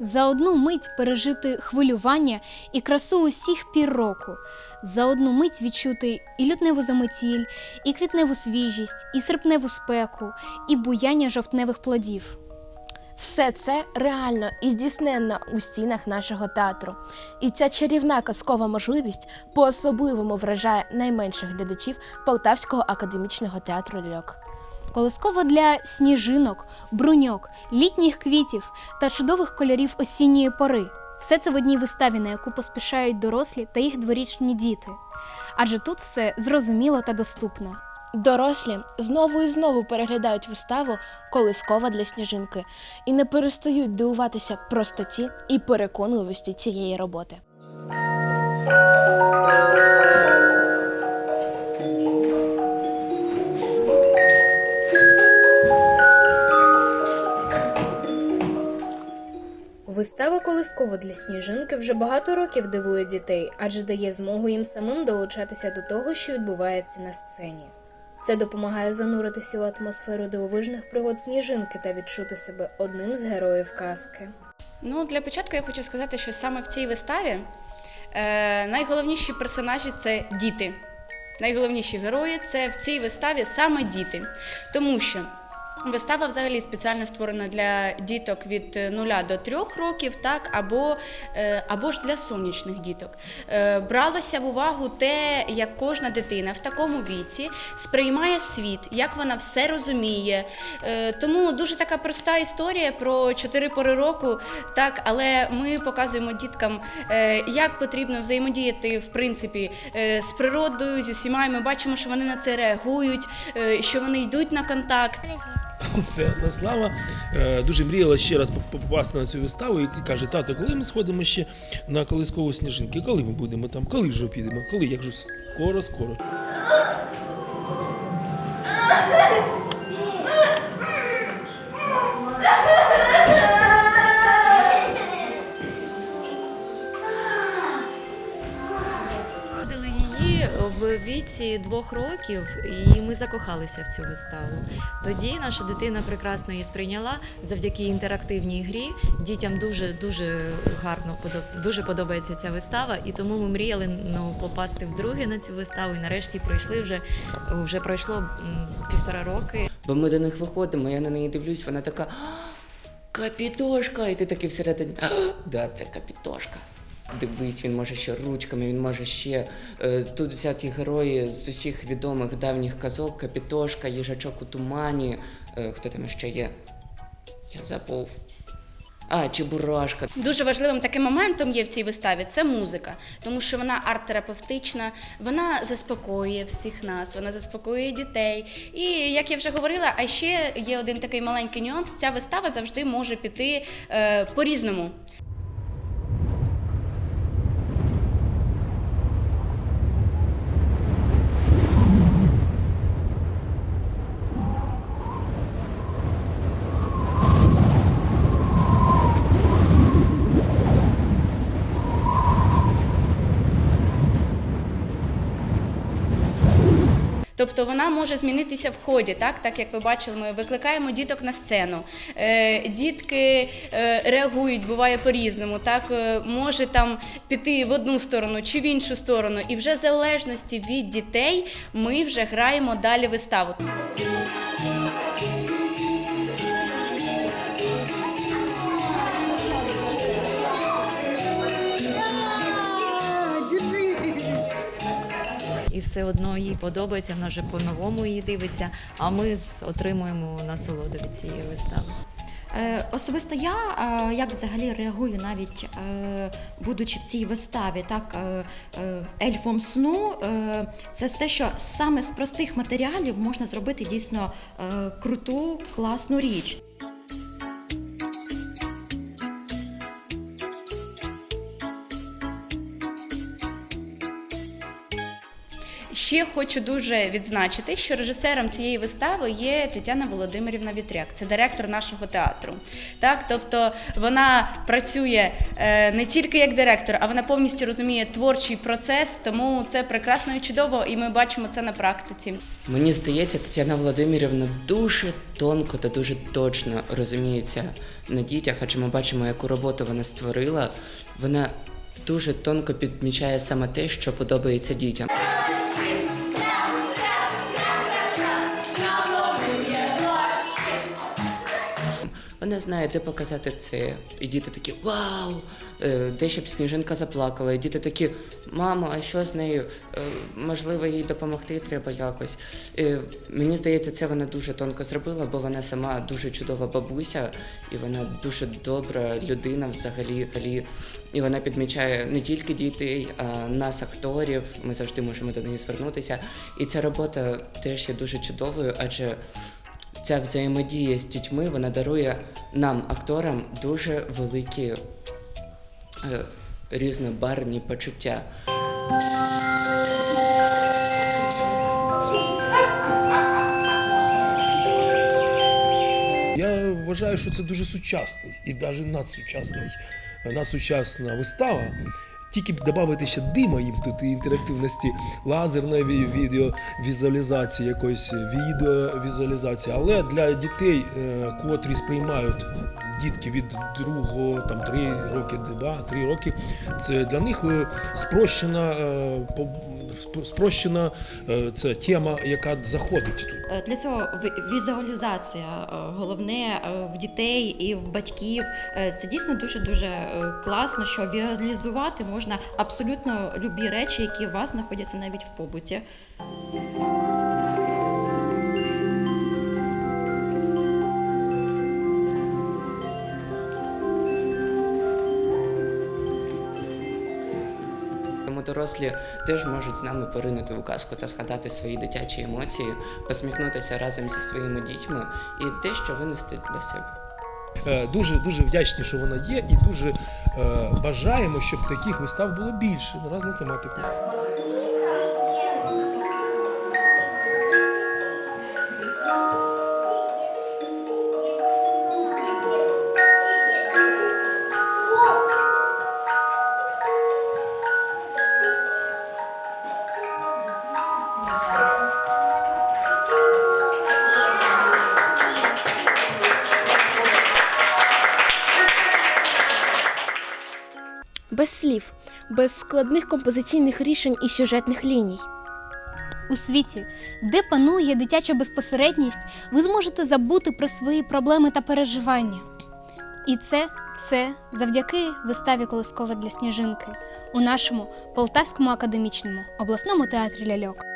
За одну мить пережити хвилювання і красу усіх пір року, за одну мить відчути і лютневу заметіль, і квітневу свіжість, і серпневу спеку, і буяння жовтневих плодів. Все це реально і здійсненно у стінах нашого театру. І ця чарівна казкова можливість по-особливому вражає найменших глядачів Полтавського академічного театру ляльок. Колисково для сніжинок, бруньок, літніх квітів та чудових кольорів осінньої пори. Все це в одній виставі, на яку поспішають дорослі та їх дворічні діти. Адже тут все зрозуміло та доступно. Дорослі знову і знову переглядають виставу Колискова для сніжинки і не перестають дивуватися простоті і переконливості цієї роботи. Вистава колисково для сніжинки вже багато років дивує дітей, адже дає змогу їм самим долучатися до того, що відбувається на сцені. Це допомагає зануритися у атмосферу дивовижних пригод сніжинки та відчути себе одним з героїв казки. Ну, для початку я хочу сказати, що саме в цій виставі е, найголовніші персонажі це діти. Найголовніші герої це в цій виставі саме діти. Тому що вистава взагалі спеціально створена для діток від 0 до 3 років, так, або, е, або ж для сонячних діток. Е, бралося в увагу те, як кожна дитина в такому віці сприймає світ, як вона все розуміє. Е, тому дуже така проста історія про чотири пори року, так, але ми показуємо діткам, е, як потрібно взаємодіяти в принципі е, з природою, з усіма. Ми бачимо, що вони на це реагують, е, що вони йдуть на контакт. Святослава слава дуже мріяла ще раз попасти на цю виставу і каже: тато, коли ми сходимо ще на колискову сніжинки? Коли ми будемо там? Коли вже підемо? Коли? Як же скоро, скоро. Віці двох років, і ми закохалися в цю виставу. Тоді наша дитина прекрасно її сприйняла завдяки інтерактивній грі. Дітям дуже дуже гарно дуже подобається ця вистава, і тому ми мріяли ну, попасти вдруге на цю виставу. І нарешті пройшли вже вже пройшло півтора роки. Бо ми до них виходимо, я на неї дивлюсь, вона така капітошка, і ти такий всередині. Да, це капітошка. Дивись, він може ще ручками, він може ще е, тут взяті герої з усіх відомих давніх казок, капітошка, їжачок у тумані. Е, хто там ще є? Я забув. А, Чебурашка. Дуже важливим таким моментом є в цій виставі це музика, тому що вона арт-терапевтична, вона заспокоює всіх нас, вона заспокоює дітей. І як я вже говорила, а ще є один такий маленький нюанс: ця вистава завжди може піти е, по-різному. Тобто вона може змінитися в ході, так, так як ви бачили, ми викликаємо діток на сцену. Е, дітки е, реагують, буває по-різному. Так е, може там піти в одну сторону чи в іншу сторону, і вже в залежності від дітей ми вже граємо далі виставу. І все одно їй подобається, вона вже по-новому її дивиться. А ми отримуємо насолоду від цієї вистави. Е, Особисто я е, як взагалі реагую, навіть е, будучи в цій виставі, так ельфом сну, це те, що саме з простих матеріалів можна зробити дійсно круту, класну річ. Ще хочу дуже відзначити, що режисером цієї вистави є Тетяна Володимирівна Вітряк, це директор нашого театру. Так, тобто вона працює е, не тільки як директор, а вона повністю розуміє творчий процес, тому це прекрасно і чудово, і ми бачимо це на практиці. Мені здається, Тетяна Володимирівна дуже тонко та дуже точно розуміється на дітях, адже ми бачимо, яку роботу вона створила. Вона дуже тонко підмічає саме те, що подобається дітям. Вона знає, де показати це. І діти такі вау! Е, Де щоб сніжинка заплакала. І діти такі, мамо, а що з нею? Е, Можливо, їй допомогти треба якось. Е, Мені здається, це вона дуже тонко зробила, бо вона сама дуже чудова бабуся, і вона дуже добра людина взагалі. І вона підмічає не тільки дітей, а нас, акторів. Ми завжди можемо до неї звернутися. І ця робота теж є дуже чудовою, адже ця взаємодія з дітьми вона дарує нам, акторам, дуже великі е, різнобарвні почуття. Я вважаю, що це дуже сучасний і навіть надсучасний, надсучасна вистава. Тільки б додати ще дима їм тут і інтерактивності, лазерної ві- відеовізуалізації, якоїсь відеовізуалізації. Але для дітей, е, котрі сприймають дітки від другого, там три роки, два, три роки, це для них е, спрощена, е, спрощена е, це тема, яка заходить тут. Е, Для цього візуалізація е, головне в дітей і в батьків. Це дійсно дуже дуже класно, що візуалізувати можна абсолютно любі речі, які у вас знаходяться навіть в побуті. Дорослі теж можуть з нами поринути у казку та згадати свої дитячі емоції, посміхнутися разом зі своїми дітьми і дещо винести для себе. Е, Дуже дуже вдячні, що вона є, і дуже е, бажаємо, щоб таких вистав було більше на різну тематику. Слів, без складних композиційних рішень і сюжетних ліній. У світі, де панує дитяча безпосередність, ви зможете забути про свої проблеми та переживання. І це все завдяки виставі Колискова для сніжинки у нашому Полтавському академічному обласному театрі ляльок.